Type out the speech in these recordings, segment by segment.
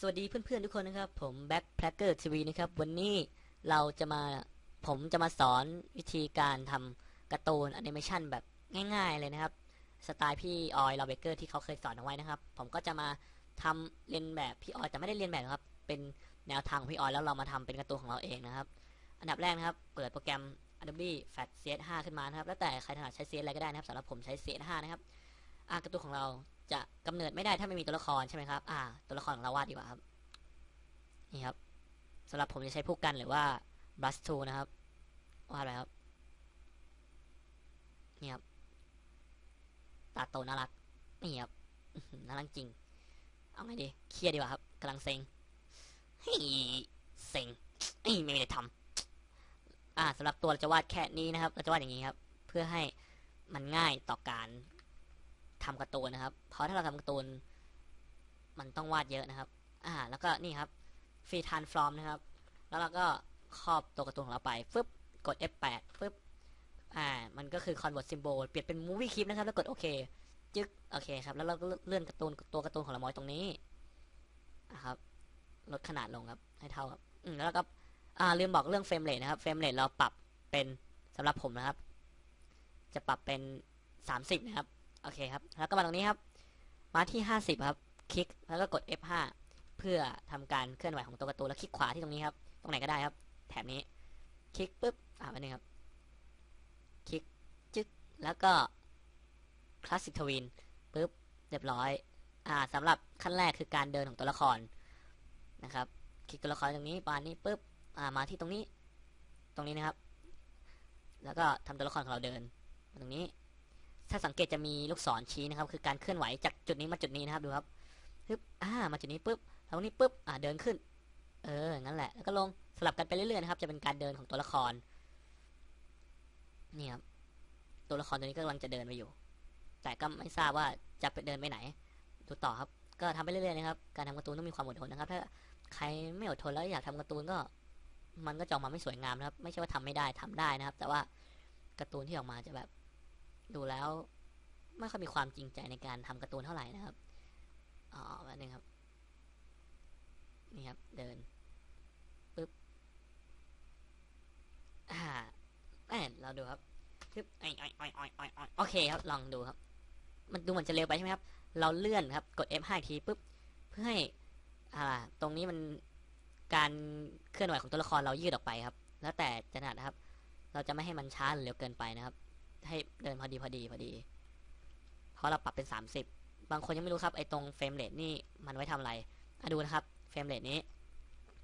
สวัสดีเพื่อนๆทุกคนนะครับผม Back p l a c k e r TV นะครับวันนี้เราจะมาผมจะมาสอนวิธีการทำการ์ตูนแอนิเมชันแบบง่ายๆเลยนะครับสไตล์พี่ออยลาเบเกอร์ที่เขาเคยสอนเอาไว้นะครับ ผมก็จะมาทำเรียนแบบพี่ออยแต่ไม่ได้เรียนแบบนะครับ เป็นแนวทางของพี่ออยแล้วเรามาทำเป็นการ์ตูนของเราเองนะครับ อันดับแรกนะครับ เปิดโปรแกรม Adobe Flash CS5 ขึ้นมานะครับแล้วแต่ใครถนัดใช้ CS อะไรก็ได้นะครับสำหรับผมใช้ CS5 นะครับอ่าการ์ตูนของเรา จะกำเนิดไม่ได้ถ้าไม่มีตัวละครใช่ไหมครับ อ่า ตัวละครของเราวาดดีกว่าครับ นี่ครับสำหรับผมจะใช้ผู้กันหรือว่า brush tool นะครับ วาดไปครับ นี่ครับ ตาโตน่ารัก นี่ครับ น่ารักจริง เอาไงดี เครียดดีกว่าครับกำลังเซ็งเฮ้ยเซ็งเอ้ยไม่ได้ทำอ่าสำหรับตัวเราจะวาดแค่นี้นะครับ เราจะวาดอย่างนี้ครับ เพื่อให้มันง่ายต่อการ ทำการ์ตูนนะครับ เพราะถ้าเราทำการ์ตูนมันต้องวาดเยอะนะครับ อ่า แล้วก็นี่ครับฟรีทานฟอร์มนะครับ แล้วเราก็ครอบตัวการ์ตูนของเราไปฟึบกด F8 ฟึบอ่า มันก็คือ convert symbol เปลี่ยนเป็น movie clip นะครับ แล้วกดโอเค จึ๊ก โอเคครับ แล้วเราก็เลื่อนการ์ตูนตัวการ์ตูนของเราไว้ตรงนี้นะครับ ลดขนาดลงครับ ให้เท่าครับ อืม แล้วก็ อ่า ลืมบอกเรื่องเฟรมเรทนะครับ เฟรมเรทเราปรับเป็นสำหรับผมนะครับ จะปรับเป็น 30 นะครับ โอเคครับ แล้วก็มาตรงนี้ครับ มาที่ 50 ครับ คลิก แล้วก็กด F5 เพื่อทำการเคลื่อนไหวของตัวการ์ตูนแล้วคลิกขวาที่ตรงนี้ครับ ตรงไหนก็ได้ครับ แถบนี้ คลิกปุ๊บ อ่าอันนี้ครับ คลิก จึ๊ก แล้วก็คลาสสิกทวินปุ๊บ เรียบร้อย อ่าสำหรับขั้นแรกคือการเดินของตัวละครนะครับ คลิกตัวละครตรงนี้ปานนี้ปุ๊บ อ่า มาที่ตรงนี้ ตรงนี้นะครับ แล้วก็ทำตัวละครของเราเดิน ตรงนี้ ถ้าสังเกตจะมีลูกศรชี้นะครับ คือการเคลื่อนไหวจากจุดนี้มาจุดนี้นะครับดูครับปึ๊บอ่ามาจุดนี้ปุ๊บตรงนี้ปุ๊บอ่าเดินขึ้น เอองั้นแหละแล้วก็ลงสลับกันไปเรื่อยๆนะครับ จะเป็นการเดินของตัวละครนี่ครับตัวละครตัวนี้ก็กำลังจะเดินไปอยู่ แต่ก็ไม่ทราบว่าจะไปเดินไปไหนดูต่อครับ ก็ทำไปเรื่อยๆนะครับ การทำการ์ตูนต้องมีความอดทนนะครับ ถ้าใครไม่อดทนแล้วอยากทำการ์ตูนก็ มันก็จะออกมาไม่สวยงามนะครับ ไม่ใช่ว่าทำไม่ได้ทำได้นะครับ แต่ว่าการ์ตูนที่ออกมาจะแบบ ดูแล้วไม่ค่อยมีความจริงใจในการทำการ์ตูนเท่าไหร่นะครับอ๋อแบบนึงครับ นี่ครับ เดินปึ๊บอ่าแอนเราดูครับปึ๊บไอไอไอไอไอไอโอเคครับ ลองดูครับ มันดูเหมือนจะเร็วไปใช่ไหมครับ เราเลื่อนครับ กด F5 ทีปุ๊บ เพื่อให้ อ่า ตรงนี้มันการเคลื่อนไหวของตัวละครเรายืดออกไปครับ แล้วแต่จะนัดนะครับ เราจะไม่ให้มันช้าหรือเร็วเกินไปนะครับ ให้เดินพอดีพอดีพอดีเพราะเราปรับเป็น 30 บางคนยังไม่รู้ครับไอ้ตรงเฟรมเรทนี่มันไว้ทำอะไรอะดูนะครับเฟรมเรทนี้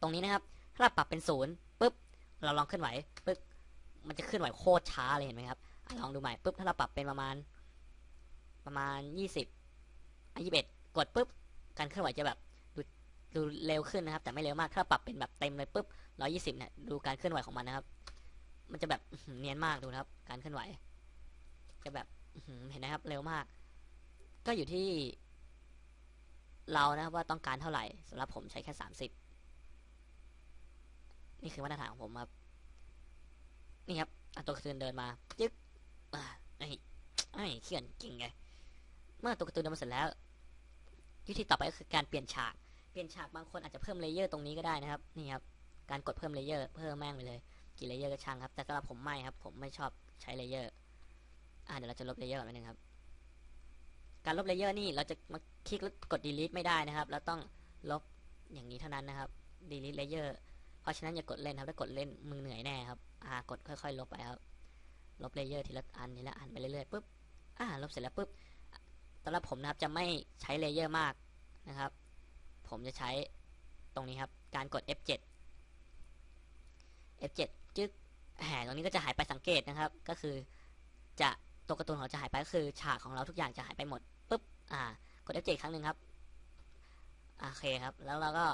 ตรงนี้นะครับ ถ้าเราปรับเป็นศูนย์ปุ๊บเราลองเคลื่อนไหวปุ๊บมันจะเคลื่อนไหวโคตรช้าเลยเห็นไหมครับอลองดูใหม่ปุ๊บถ้าเราปรับเป็นประมาณ ประมาณ 20อะ21 กดปุ๊บการเคลื่อนไหวจะแบบดูดูเร็วขึ้นนะครับ แต่ไม่เร็วมากถ้าปรับเป็นแบบเต็มเลยปุ๊บ120เนี่ยดูการเคลื่อนไหวของมันนะครับ มันจะแบบเนียนมากดูนะครับ การเคลื่อนไหว จะแบบเห็นนะครับเร็วมาก ก็อยู่ที่ เรานะครับว่าต้องการเท่าไหร่สำหรับผมใช้แค่สามสิบนี่คือมาตรฐานของผมครับ นี่ครับตัวกร์ตูนเดินมาจึ๊กไอ้ไอ้เขียนจริงไงเมื่อตัวกร์ตูนเดินมาเสร็จแล้ววิธีต่อไปก็คือการเปลี่ยนฉาก เปลี่ยนฉากบางคนอาจจะเพิ่มเลเยอร์ตรงนี้ก็ได้นะครับ นี่ครับ การกดเพิ่มเลเยอร์ เพิ่มแม่งไปเลย กี่เลเยอร์ก็ช่างครับ แต่สำหรับผมไม่ครับ ผมไม่ชอบใช้เลเยอร์ อ่าเดี๋ยวเราจะลบเลเยอร์ก่อนนิดนึงครับ การลบเลเยอร์นี่เราจะมาคลิกแล้วกด delete ไม่ได้นะครับ เราต้องลบอย่างนี้เท่านั้นนะครับ delete layer เพราะฉะนั้นอย่ากดเล่นครับ ถ้ากดเล่นมึงเหนื่อยแน่ครับ อ่ากดค่อยๆ ลบไปครับ ลบเลเยอร์ทีละอันทีละอันไปเรื่อยๆปุ๊บ อ่า ลบเสร็จแล้วปุ๊บสำหรับผมนะครับจะไม่ใช้เลเยอร์มากนะครับ ผมจะใช้ตรงนี้ครับ การกด F7 F7 จึ๊กแหมตรงนี้ก็จะหายไปสังเกตนะครับ ก็คือจะ ตัวการ์ตูนของเราจะหายไปก็คือฉากของเราทุกอย่างจะหายไปหมดปุ๊บอ่ากด F7 ครั้งหนึ่งครับโอเคครับ แล้วเราก็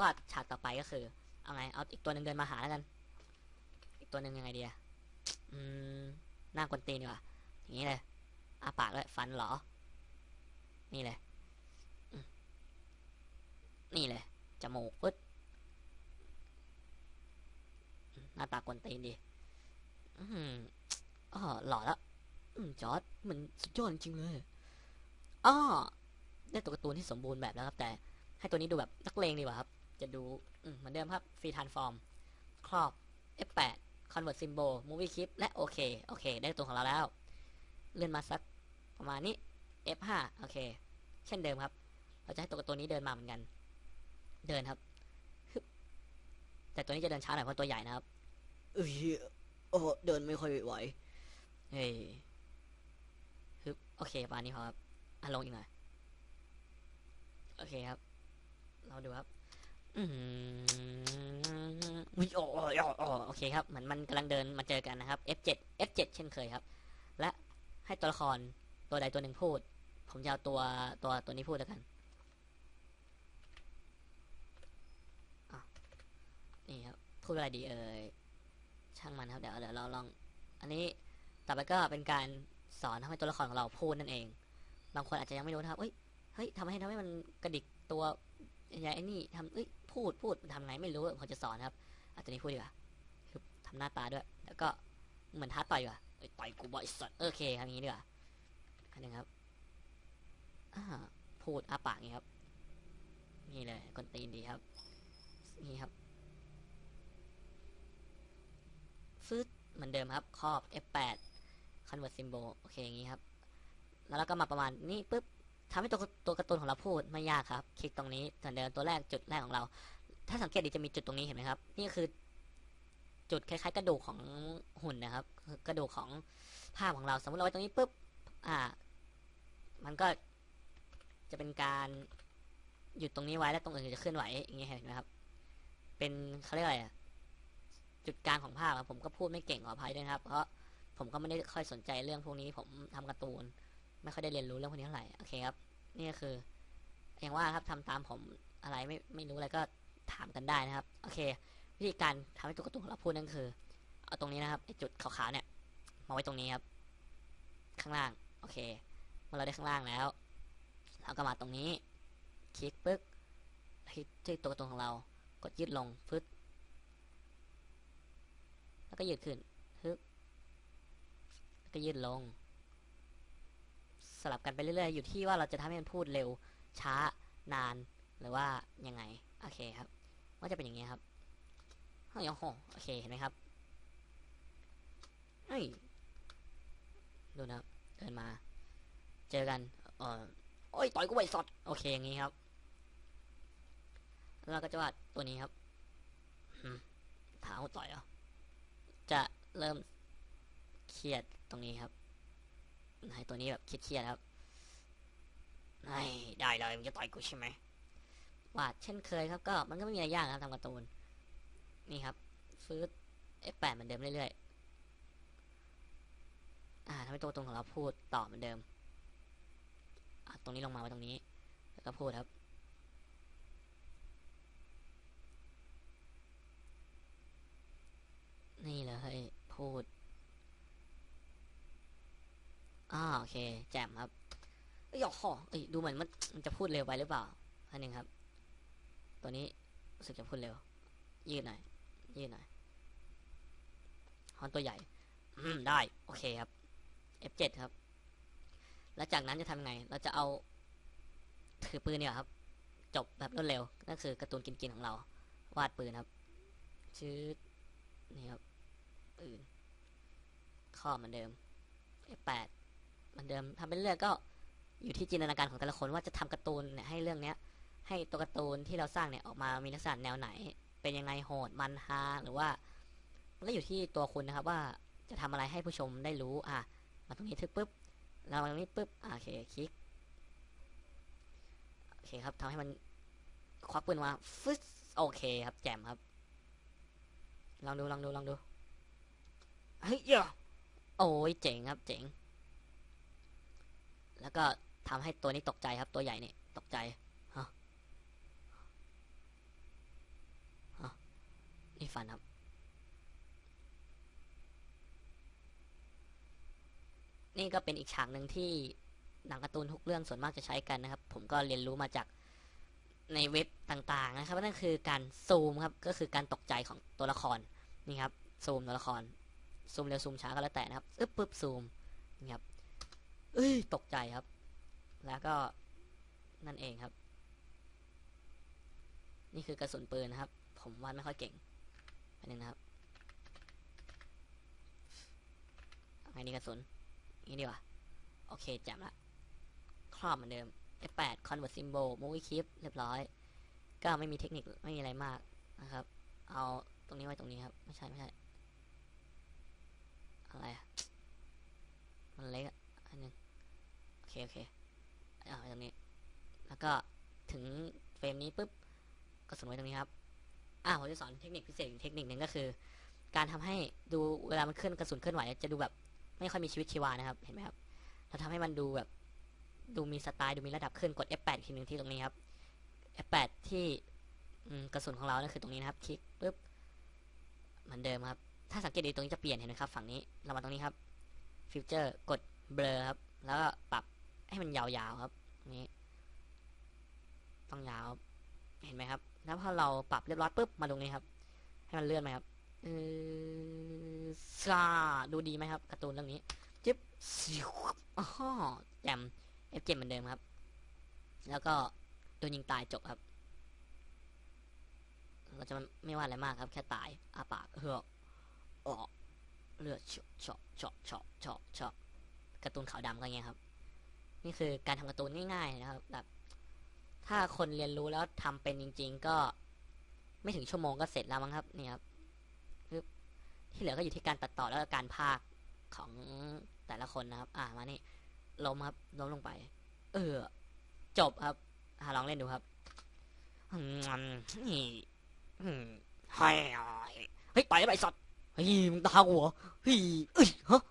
วาดฉากต่อไปก็คือ เอาไงเอาอีกตัวหนึ่งเดินมาหาแล้วกัน อีกตัวหนึ่งยังไงดีอะอืมหน้ากวนตีนดีกว่าอย่างนี้เลยอาปากเลยฟันหรอ นี่เลยนี่เลยจมูกปึ๊ดอืมหน้าตากวนตีนดี อืมอ๋อหล่อแล้ว จอร์ดมันสุดยอดจริงๆเลยอ้อได้ตัวการ์ตูนที่สมบูรณ์แบบแล้วครับ แต่ให้ตัวนี้ดูแบบนักเลงดีกว่าครับ จะดูอืมเหมือนเดิมครับฟรีทานฟอร์มครอบ F8 Convert Symbol Movie Clip และโอเคโอเค ได้ตัวของเราแล้ว เลื่อนมาสักประมาณนี้ F5 โอเค เช่นเดิมครับ เราจะให้ตัวตัวนี้เดินมาเหมือนกัน เดินครับฮึบแต่ตัวนี้จะเดินช้าหน่อยเพราะตัวใหญ่นะครับเอ้ยโอ้เดินไม่ค่อยไหวเฮ้ย ฮึบโอเคประมาณนี้พอครับอะลงอีกหน่อยโอเคครับ เราดูครับ อืมวิโอโอโอโอโอเคครับเหมือนมันกำลังเดินมาเจอกันนะครับ F7 F7 เช่นเคยครับ และให้ตัวละครตัวใดตัวหนึ่งพูด ผมจะเอาตัวตัวตัวนี้พูดแล้วกันนี่ครับพูดอะไรดีเอ่ยช่างมันครับเดี๋ยวเดี๋ยวเราลอง อันนี้ต่อไปก็เป็นการ สอนทำให้ตัวละครของเราพูดนั่นเอง บางคนอาจจะยังไม่รู้นะครับ เฮ้ย เฮ้ยทำให้ทำให้มันกระดิกตัวอย่างไอ้นี่ทำเอ้ย พูด พูดทำไงไม่รู้ ผมจะสอนครับอาตัวนี้พูดดีกว่าคือทำหน้าตาด้วย แล้วก็เหมือนท้าต่อยดีกว่าเอ้ยต่อยกูบ่อยสัตว์โอเคทำอย่างนี้ดีกว่าอันนึงครับอ่าพูดอ้าปากงนี้ครับ นี่เลยกวนตีนดีครับ นี่ครับฟืดเหมือนเดิมครับ ครอบ F8 Convert Symbol โอเคอย่างนี้ครับ แล้วเราก็มาประมาณนี้ปุ๊บทำให้ตัวตัวการ์ตูนของเราพูดไม่ยากครับ คลิกตรงนี้เหมือนเดิมตัวแรกจุดแรกของเรา ถ้าสังเกตดีจะมีจุดตรงนี้เห็นไหมครับ นี่คือ จุดคล้ายๆ กระดูกของหุ่นนะครับ กระดูกของภาพของเรา สมมติเราไว้ตรงนี้ปุ๊บ อ่า มันก็จะเป็นการหยุดตรงนี้ไว้แล้วตรงอื่นจะเคลื่อนไหวอย่างเงี้ยเห็นไหมครับ เป็นเขาเรียกอะไรอะจุดกลางของภาพครับผมก็พูดไม่เก่งขออภัยด้วยครับ เพราะ ผมก็ไม่ได้ค่อยสนใจเรื่องพวกนี้ ผมทำการ์ตูน ไม่ค่อยได้เรียนรู้เรื่องพวกนี้เท่าไหร่โอเคครับนี่ก็คืออย่างว่าครับทำตามผมอะไรไม่ไม่รู้อะไรก็ถามกันได้นะครับโอเค วิธีการทำให้ตัวการ์ตูนของเราพูดนั่นคือเอาตรงนี้นะครับไอจุดขาวๆเนี่ยมาไว้ตรงนี้ครับ ข้างล่างโอเคเมื่อเราได้ข้างล่างแล้วเราก็มาตรงนี้ คลิกปึ๊กคลิกที่ตัวการ์ตูนของเรา กดยืดลงฟึดแล้วก็ยืดขึ้น ก็ยืดลง สลับกันไปเรื่อยๆ อยู่ที่ว่าเราจะทำให้มันพูดเร็ว ช้านานหรือว่ายังไง โอเคครับว่าจะเป็นอย่างนี้ครับเฮ้ยโอ้โหโอเค เห็นไหมครับเฮ้ยดูนะครับเดินมา เจอกันเออโอ้ยต่อยกูไว้สดโอเคอย่างนี้ครับแล้วเราก็จะวาดตัวนี้ครับอืมเท้าต่อยเหรอจะเริ่ม เครียดตรงนี้ครับให้ตัวนี้แบบเครียดๆครับไอ้ได้เลยมึงจะต่อยกูใช่ไหมวาดเช่นเคยครับก็มันก็ไม่มีอะไรยากนะครับทำการ์ตูน นี่ครับฟืด F8 เหมือนเดิมเรื่อยๆ อ่าทำให้ตัวตรงของเราพูดต่อเหมือนเดิมตรงนี้ลงมาไว้ตรงนี้ แล้วก็พูดครับ นี่เลยพูด อ่าโอเค แจมครับเอ้ยโอ้เอ้ยดูเหมือนมันมันจะพูดเร็วไปหรือเปล่าอันหนึ่งครับ ตัวนี้รู้สึกจะพูดเร็ว ยืดหน่อย ยืดหน่อยฮอนตัวใหญ่ อืม ได้ โอเคครับ F7 ครับ แล้วจากนั้นจะทำยังไง เราจะเอาถือปืนเนี่ยครับ จบแบบรวดเร็ว นั่นคือการ์ตูนกินๆของเรา วาดปืนครับ ชื่อ นี่ครับ ปืน ข้อเหมือนเดิม F8 เหมือนเดิมทำไปเรื่อยก็อยู่ที่จินตนาการของแต่ละคนว่าจะทำการ์ตูนเนี่ยให้เรื่องเนี้ย ให้ตัวการ์ตูนที่เราสร้างเนี่ยออกมามีลักษณะแนวไหน เป็นยังไงโหดมันฮาหรือว่ามันก็อยู่ที่ตัวคุณนะครับว่าจะทำอะไรให้ผู้ชมได้รู้อะมาตรงนี้ทึกปุ๊บแล้วมาตรงนี้ปุ๊บโอเคคลิกโอเคครับทำให้มันควักปืนมาฟึ๊โอเคครับแจ่มครับ ลองดูลองดูลองดูเฮ้ยโอ้ยเจ๋งครับเจ๋ง แล้วก็ทำให้ตัวนี้ตกใจครับ ตัวใหญ่นี่ตกใจฮะฮะนี่ฟันครับ นี่ก็เป็นอีกฉากหนึ่งที่หนังการ์ตูนทุกเรื่องส่วนมากจะใช้กันนะครับ ผมก็เรียนรู้มาจากในเว็บต่างๆนะครับนั่นคือการซูมครับ ก็คือการตกใจของตัวละครนี่ครับซูมตัวละครซูมเร็วซูมช้าก็แล้วแต่นะครับอึ๊บปึ๊บซูมนี่ครับ เอ้ย ตกใจครับ แล้วก็นั่นเองครับ นี่คือกระสุนปืนนะครับ ผมวาดไม่ค่อยเก่งอันนึงนะครับอาไงนี่กระสุนนี้ดีกว่า โอเคจ่มละ ครอบเหมือนเดิม F8 Convert Symbol Movie Clip เรียบร้อย ก็ไม่มีเทคนิคไม่มีอะไรมากนะครับ เอาตรงนี้ไว้ตรงนี้ครับ ไม่ใช่ไม่ใช่ อะไรอะมันเล็กอันนึง เคโอเคเอาไว้ตรงนี้ แล้วก็ถึงเฟรมนี้ปุ๊บก็สมไว้ตรงนี้ครับอ่าผมจะสอนเทคนิคพิเศษอีกเทคนิคหนึ่งก็คือ การทำให้ดูเวลามันเคลื่อนกระสุนเคลื่อนไหวจะดูแบบไม่ค่อยมีชีวิตชีวานะครับ เห็นไหมครับเราทำให้มันดูแบบดูมีสไตล์ดูมีระดับขึ้นกด F8 อีกทีหนึ่งที่ตรงนี้ครับ F8 ที่กระสุนของเรานั่นคือตรงนี้นะครับ คลิกปุ๊บเหมือนเดิมครับ ถ้าสังเกตดีตรงนี้จะเปลี่ยนเห็นไหมครับ ฝั่งนี้เรามาตรงนี้ครับฟิวเจอร์กดเบลอครับ แล้วก็ปรับ ให้มันยาวๆครับนี้ต้องยาวเห็นไหมครับ แล้วพอเราปรับเรียบร้อยปุ๊บมาตรงนี้ครับ ให้มันเลื่อนไหมครับเออซาดูดีไหมครับการ์ตูนเรื่องนี้จึ๊บซิวอ๋อแจม F7 เหมือนเดิมครับ แล้วก็โดนยิงตายจบครับเราจะไม่ว่าอะไรมากครับ แค่ตายอาปากเฮือกออกเลือดเฉาะเฉาะเฉาะเฉาะเฉาะการ์ตูนขาวดำก็งเงี้ยครับ นี่คือการทำการ์ตูนง่ายๆนะครับ แบบ ถ้าคนเรียนรู้แล้วทำเป็นจริง ๆ ก็ ไม่ถึงชั่วโมงก็เสร็จแล้วมั้งครับนี่ครับที่เหลือก็อยู่ที่การตัดต่อแล้วก็การพากของแต่ละคนนะครับ อ่ามานี่ล้มครับล้มลงไป เออ จบครับอ่าลองเล่นดูครับอืมนี่อืมเฮ้ยเฮ้ยไปแล้วไปสัตว์เฮ้ยมึงตาหัวเฮ้ยเอ้ยฮะ